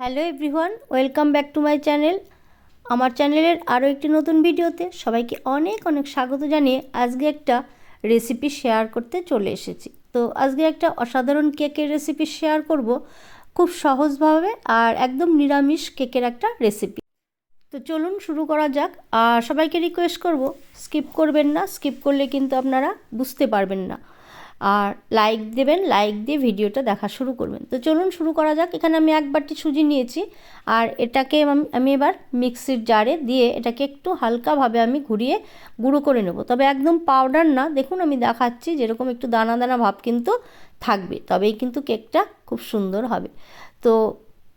Hello everyone, welcome back to my channel. আমার চ্যানেলের আরও একটি নতুন ভিডিওতে সবাইকে অনেক অনেক স্বাগত জানিয়ে আজকে একটা রেসিপি শেয়ার করতে চলে এসেছি। তো আজকে একটা অসাধারণ কেকের রেসিপি শেয়ার করব খুব সহজভাবে আর একদম নিরামিষ কেকের একটা রেসিপি তো চলুন শুরু করা যাক আর সবাইকে রিকোয়েস্ট করব স্কিপ করবেন না স্কিপ করলে কিন্তু আপনারা বুঝতে পারবেন না। আর লাইক দেবেন লাইক দিয়ে ভিডিওটা দেখা শুরু করবেন। তো চলুন শুরু করা যাক। এখানে আমি এক বাটি সুজি নিয়েছি। আর এটাকে আমি- আমি এবার মিক্সির জারে দিয়ে এটাকে একটু হালকাভাবে আমি ঘুরিয়ে গুঁড়ো করে নেব। তবে একদম পাউডার না। দেখুন, আমি দেখাচ্ছি যেরকম একটু দানা দানা ভাব কিন্তু থাকবে। তবেই কিন্তু কেকটা খুব সুন্দর হবে। তো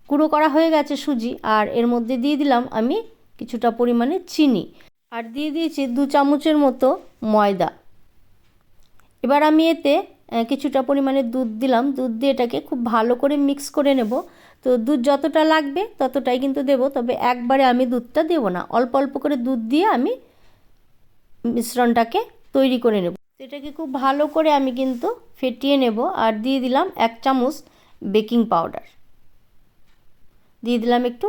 গুঁড়ো করা হয়ে গেছে সুজি। আর এর মধ্যে দিয়ে দিলাম আমি কিছুটা পরিমাণে চিনি। আর দিয়ে দিয়েছি দু চামচের মতো ময়দা। এবার আমি এতে কিছুটা পরিমাণে দুধ দিলাম। দুধ দিয়ে এটাকে খুব ভালো করে মিক্স করে নেব। তো দুধ যতটা লাগবে ততটাই কিন্তু দেব, তবে একবারে আমি দুধটা দেব না। অল্প অল্প করে দুধ দিয়ে আমি মিশ্রণটাকে তৈরি করে নেব। এটাকে খুব ভালো করে আমি কিন্তু ফেটিয়ে নেব আর দিয়ে দিলাম এক চামচ বেকিং পাউডার। দিয়ে দিলাম একটু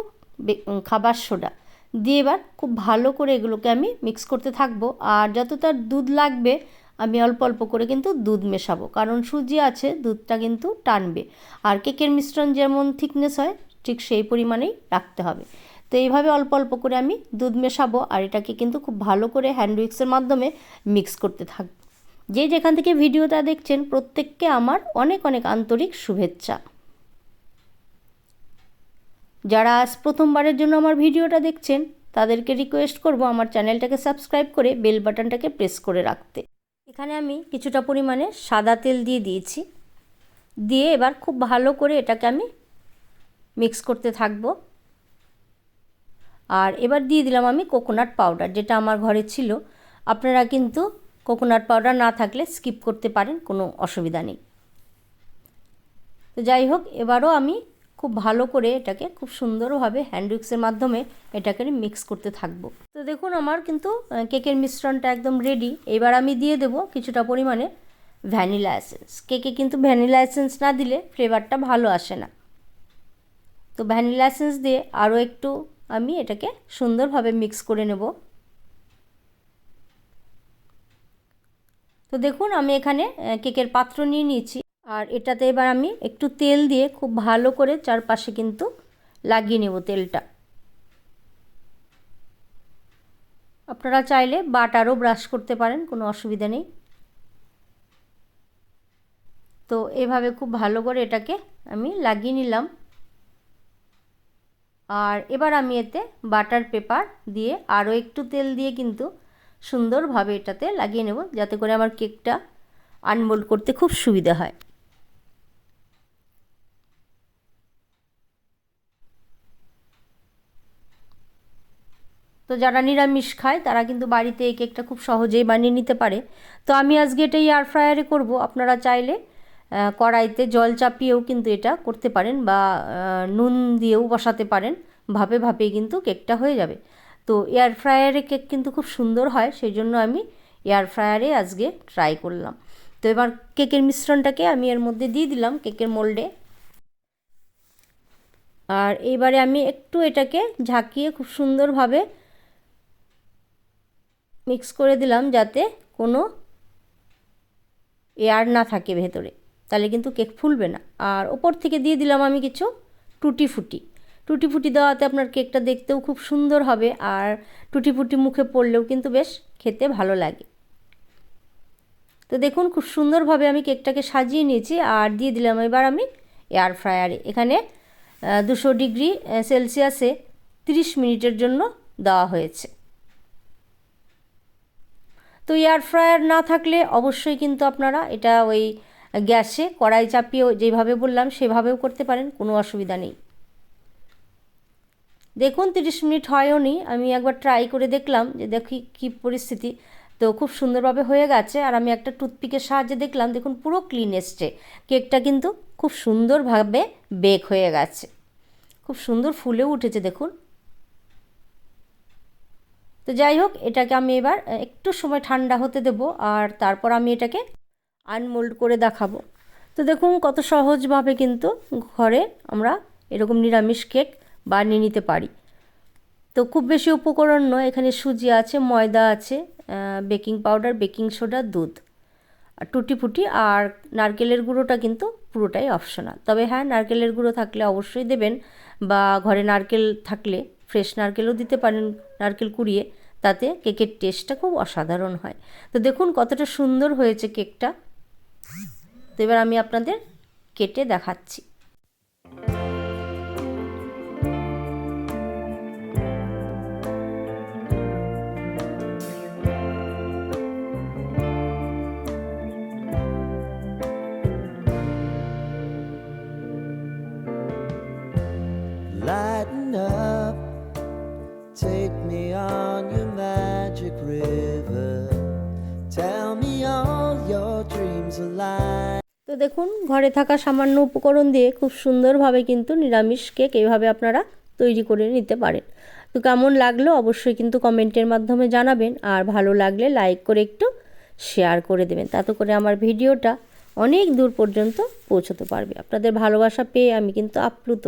খাবার সোডা। দিয়ে এবার খুব ভালো করে এগুলোকে আমি মিক্স করতে থাকব। আর যতটা দুধ লাগবে আমি অল্প অল্প করে কিন্তু দুধ মেশাবো। কারণ সুজি আছে, দুধটা কিন্তু টানবে। আর কেকের মিশ্রণ যেমন থিকনেস হয়, ঠিক সেই পরিমাণেই রাখতে হবে। তো এইভাবে অল্প অল্প করে আমি দুধ মেশাবো আর এটাকে কিন্তু খুব ভালো করে হ্যান্ড উইক্সের মাধ্যমে মিক্স করতে থাকব যে যেখান থেকে ভিডিওটা দেখছেন, প্রত্যেককে আমার অনেক অনেক আন্তরিক শুভেচ্ছা। যারা আজ প্রথমবারের জন্য আমার ভিডিওটা দেখছেন, তাদেরকে রিকোয়েস্ট করব আমার চ্যানেলটাকে সাবস্ক্রাইব করে বেল বাটনটাকে প্রেস করে রাখতে। এখানে আমি কিছুটা পরিমাণে সাদা তেল দিয়ে দিয়েছি। দিয়ে এবার খুব ভালো করে এটাকে আমি মিক্স করতে থাকব। আর এবার দিয়ে দিলাম আমি কোকোনাট পাউডার যেটা আমার ঘরে ছিল। আপনারা কিন্তু কোকোনাট পাউডার না থাকলে স্কিপ করতে পারেন, কোনো অসুবিধা নেই। তো যাই হোক, এবারও আমি খুব ভালো করে এটাকে খুব সুন্দরভাবে হ্যান্ড উইক্সের মাধ্যমে এটাকে আমি মিক্স করতে থাকব। তো দেখুন আমার কিন্তু কেকের মিশ্রণটা একদম রেডি এবার আমি দিয়ে দেবো কিছুটা পরিমাণে ভ্যানিলা এসেন্স কেকে কিন্তু ভ্যানিলা এসেন্স না দিলে ফ্লেভারটা ভালো আসে না। তো ভ্যানিলা এসেন্স দিয়ে আরও একটু আমি এটাকে সুন্দরভাবে মিক্স করে নেব। তো দেখুন আমি এখানে কেকের পাত্র নিয়ে নিয়েছি। আর এটাতে এবার আমি একটু তেল দিয়ে খুব ভালো করে চারপাশে কিন্তু লাগিয়ে নেব তেলটা। আপনারা চাইলে বাটারও ব্রাশ করতে পারেন, কোনো অসুবিধা নেই। তো এভাবে খুব ভালো করে এটাকে আমি লাগিয়ে নিলাম। আর এবার আমি এতে বাটার পেপার দিয়ে আরও একটু তেল দিয়ে কিন্তু সুন্দরভাবে এটাতে লাগিয়ে নেব, যাতে করে আমার কেকটা আনমোল্ড করতে খুব সুবিধা হয়। তো যারা নিরামিষ খায়, তারা কিন্তু বাড়িতে এই কেকটা খুব সহজেই বানিয়ে নিতে পারে। তো আমি আজকে এটা এয়ার ফ্রায়ারে করব। আপনারা চাইলে কড়াইতে জল চাপিয়েও কিন্তু এটা করতে পারেন বা নুন দিয়েও বসাতে পারেন। ভাপে ভাপেই কিন্তু কেকটা হয়ে যাবে। তো এয়ার ফ্রায়ারে কেক কিন্তু খুব সুন্দর হয় সেই জন্য আমি এয়ার ফ্রায়ারে আজকে ট্রাই করলাম। তো এবার কেকের মিশ্রণটাকে আমি এর মধ্যে দিয়ে দিলাম কেকের মোল্ডে। আর এইবারে আমি একটু এটাকে ঝাঁকিয়ে খুব সুন্দরভাবে মিক্স করে দিলাম যাতে কোনো এয়ার না থাকে ভেতরে। তাহলে কিন্তু কেক ফুলবে না। আর ওপর থেকে দিয়ে দিলাম আমি কিছু টুটি ফুটি টুটি ফুটি দেওয়াতে আপনার কেকটা দেখতেও খুব সুন্দর হবে আর টুটি ফুটি মুখে পড়লেও কিন্তু বেশ খেতে ভালো লাগে। তো দেখুন খুব সুন্দরভাবে আমি কেকটাকে সাজিয়ে নিয়েছি আর দিয়ে দিলাম এবার আমি এয়ার ফ্রায়ারে এখানে দুশো ডিগ্রি সেলসিয়াসে তিরিশ মিনিটের জন্য দেওয়া হয়েছে। তো এয়ার ফ্রায়ার না থাকলে অবশ্যই কিন্তু আপনারা এটা ওই গ্যাসে কড়াই চাপিয়ে যেভাবে বললাম সেভাবেও করতে পারেন, কোনো অসুবিধা নেই। দেখুন, তিরিশ মিনিট হয়ও নি, আমি একবার ট্রাই করে দেখলাম যে দেখি কী পরিস্থিতি। তো খুব সুন্দরভাবে হয়ে গেছে, আর আমি একটা টুথপিকের সাহায্যে দেখলাম, দেখুন পুরো ক্লিন এসছে। কেকটা কিন্তু খুব সুন্দরভাবে বেক হয়ে গেছে। খুব সুন্দর ফুলেও উঠেছে, দেখুন। তো যাই হোক এটাকে আমি এবার একটু সময় ঠান্ডা হতে দেব আর তারপর আমি এটাকে আনমোল্ড করে দেখাবো। তো দেখুন কত সহজভাবে কিন্তু ঘরে আমরা এরকম নিরামিষ কেক বানিয়ে নিতে পারি। তো খুব বেশি উপকরণ নয়, এখানে সুজি আছে, ময়দা আছে বেকিং পাউডার, বেকিং সোডা, দুধ। আর টুটি ফুটি আর নারকেলের গুঁড়োটা কিন্তু পুরোটাই অপশনাল। তবে হ্যাঁ নারকেলের গুঁড়ো থাকলে অবশ্যই দেবেন বা ঘরে নারকেল থাকলে ফ্রেশ নারকেলও দিতে পারেন, নারকেল কুড়িয়ে। তাতে কেকের টেস্টটা খুব অসাধারণ হয়। তো দেখুন কতটা সুন্দর হয়েছে কেকটা। তো এবার আমি আপনাদের কেটে দেখাচ্ছি। Lighten তো দেখুন, ঘরে থাকা সামান্য উপকরণ দিয়ে খুব সুন্দরভাবে কিন্তু নিরামিষ কেক এইভাবে আপনারা তৈরি করে নিতে পারেন। তো কেমন লাগল অবশ্যই কিন্তু কমেন্টের মাধ্যমে জানাবেন, আর ভালো লাগলে লাইক করে একটু শেয়ার করে দেবেন। তাতে করে আমার ভিডিওটা অনেক দূর পর্যন্ত পৌঁছতে পারবে। আপনাদের ভালোবাসা পেয়ে আমি কিন্তু আপ্লুত।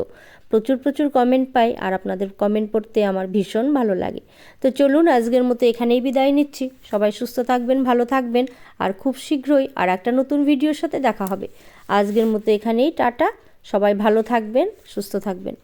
প্রচুর প্রচুর কমেন্ট পাই আর আপনাদের কমেন্ট পড়তে আমার ভীষণ ভালো লাগে। তো চলুন আজকের মতো এখানেই বিদায় নিচ্ছি। সবাই সুস্থ থাকবেন, ভালো থাকবেন আর খুব শীঘ্রই আর একটা নতুন ভিডিওর সাথে দেখা হবে। আজকের মতো এখানেই টাটা। সবাই ভালো থাকবেন, সুস্থ থাকবেন।